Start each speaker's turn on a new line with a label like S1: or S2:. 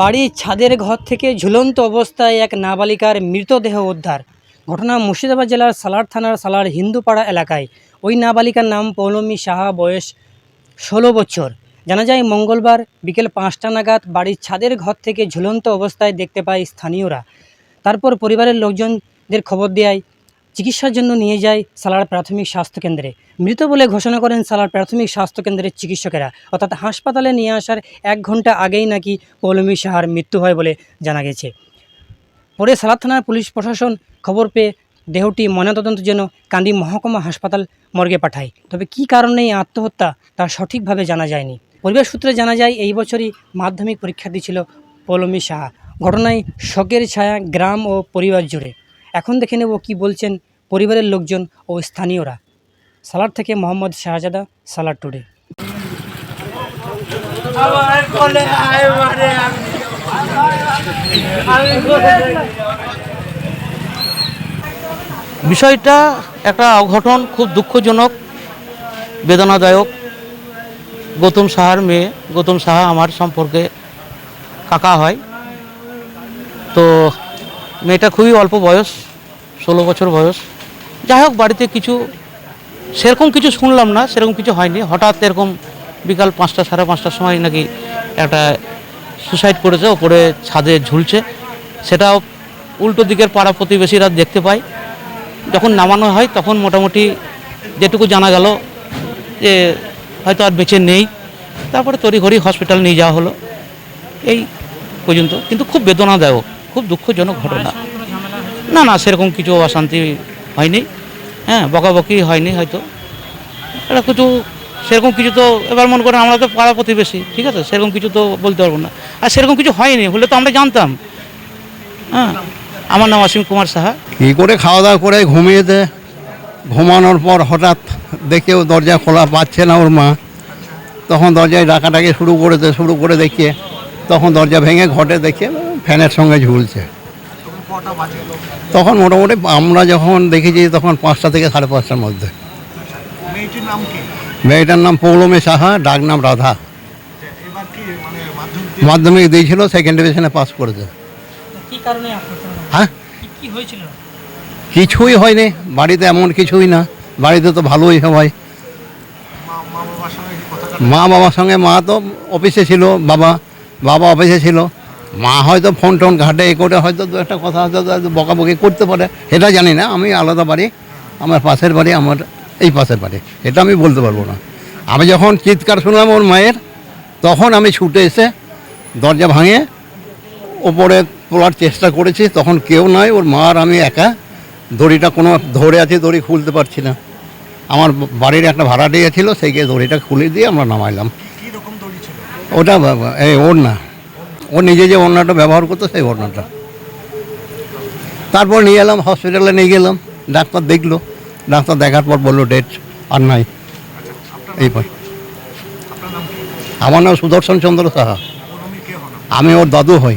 S1: বাড়ির ছাদের ঘর থেকে ঝুলন্ত অবস্থায় এক নাবালিকার মৃতদেহ উদ্ধার। ঘটনা মুর্শিদাবাদ জেলার সালার থানার সালার হিন্দুপাড়া এলাকায়। ওই নাবালিকার নাম পৌলমী সাহা, বয়স ষোলো বছর। জানা যায়, মঙ্গলবার বিকেল পাঁচটা নাগাদ বাড়ির ছাদের ঘর থেকে ঝুলন্ত অবস্থায় দেখতে পায় স্থানীয়রা। তারপর পরিবারের লোকজনদের খবর দেয় চিকিৎসার জন্য নিয়ে যায় সালার প্রাথমিক স্বাস্থ্যকেন্দ্রে মৃত বলে ঘোষণা করেন সালার প্রাথমিক স্বাস্থ্যকেন্দ্রের চিকিৎসকেরা। অর্থাৎ হাসপাতালে নিয়ে আসার এক ঘণ্টা আগেই নাকি পৌলমী সাহার মৃত্যু হয় বলে জানা গেছে। পরে সালার থানার পুলিশ প্রশাসন খবর পেয়ে দেহটি ময়নাতদন্তের জন্য কান্দি মহকুমা হাসপাতাল মর্গে পাঠায়। তবে কী কারণে এই আত্মহত্যা তা সঠিকভাবে জানা যায়নি। পরিবার সূত্রে জানা যায়, এই বছরই মাধ্যমিক পরীক্ষা দিয়েছিল পৌলমী সাহা। ঘটনায় শোকের ছায়া গ্রাম ও পরিবার জুড়ে। এখন দেখে নেব কি বলছেন পরিবারের লোকজন ও স্থানীয়রা। সালার থেকে মোহাম্মদ শাহজাদা সালার টুডে।
S2: বিষয়টা একটা অঘটন খুব দুঃখজনক, বেদনাদায়ক। গৌতম সাহার মেয়ে, গৌতম সাহা আমার সম্পর্কে কাকা হয়। তো মেয়েটা খুবই অল্প বয়স, ষোলো বছর বয়স। যাই হোক বাড়িতে কিছু সেরকম কিছু শুনলাম না সেরকম কিছু হয়নি। হঠাৎ এরকম বিকাল পাঁচটা সাড়ে পাঁচটার সময় নাকি একটা সুসাইড করেছে ওপরে ছাদে ঝুলছে। সেটাও উল্টো দিকের পাড়া প্রতিবেশীরা দেখতে পায়। যখন নামানো হয় তখন মোটামুটি যেটুকু জানা গেল যে হয়তো আর বেঁচে নেই। তারপরে তড়িঘড়ি হসপিটাল নিয়ে যাওয়া হলো। এই পর্যন্ত। কিন্তু খুব বেদনাদায়ক খুব দুঃখজনক ঘটনা। না না সেরকম কিছু অশান্তি হয়নি। হ্যাঁ বকাবকি হয়নি হয়তো। এটা কিছু, সেরকম কিছু তো এবার মনে করেন আমরা তো পাড়া প্রতিবেশী, ঠিক আছে? সেরকম কিছু তো বলতে পারব না। আর সেরকম কিছু হয়নি, হলে তো আমরা জানতাম। হ্যাঁ আমার নাম অসীম কুমার সাহা।
S3: কী করে খাওয়া দাওয়া করে ঘুমিয়েছে ঘুমানোর পর হঠাৎ দেখে ও দরজা খোলা পাচ্ছে না ওর মা। তখন দরজায় ডাকাটাকি শুরু করেছে শুরু করে দেখিয়ে, তখন দরজা ভেঙে ঘটে দেখে ফ্যানের সঙ্গে ঝুলছে। তখন মোটামুটি আমরা যখন দেখেছি তখন পাঁচটা থেকে সাড়ে পাঁচটার মধ্যে।
S4: নাম কি?
S3: মেয়েটার নাম পৌলমী সাহা ডাক নাম রাধা।
S4: এবার কি মানে মাধ্যমিক
S3: মাধ্যমিক দিয়েছিল সেকেন্ড ডিভিশনে পাস করেছে।
S1: কী কারণে আত্মহত্যা
S3: হ্যাঁ? কিছুই হয়নি বাড়িতে এমন কিছুই না বাড়িতে তো ভালোই সবাই।
S4: মা মা বাবার সঙ্গে কি কথা
S3: মা বাবার সঙ্গে মা তো অফিসে ছিল বাবা বাবা অফিসে ছিল। মা হয়তো ফোন টোন ঘাটে এ করে হয়তো দু একটা কথা হয়তো বকাবকি করতে পারে সেটা জানি না আমি আলাদা বাড়ি আমার পাশের বাড়ি আমার এই পাশের বাড়ি এটা আমি বলতে পারব না। আমি যখন চিৎকার শুনলাম ওর মায়ের তখন আমি ছুটে এসে দরজা ভাঙে ওপরে তোলার চেষ্টা করেছি তখন কেউ নয় ওর মা আর আমি একা দড়িটা কোনো ধরে আছি দড়ি খুলতে পারছি না। আমার বাড়ির একটা ভাড়াটিয়া ছিল সেই গিয়ে দড়িটা খুলে দিয়ে আমরা নামাইলাম। ওটা এই ওর ও নিজে যে ওড়নাটা ব্যবহার করতো সেই ওড়নাটা। তারপর নিয়ে এলাম হসপিটালে নিয়ে গেলাম, ডাক্তার দেখল, ডাক্তার দেখার পর বলল ডেট আর নাই। এই পর। আমার নাম সুদর্শন চন্দ্র সাহা। আমি ওর দাদু হই।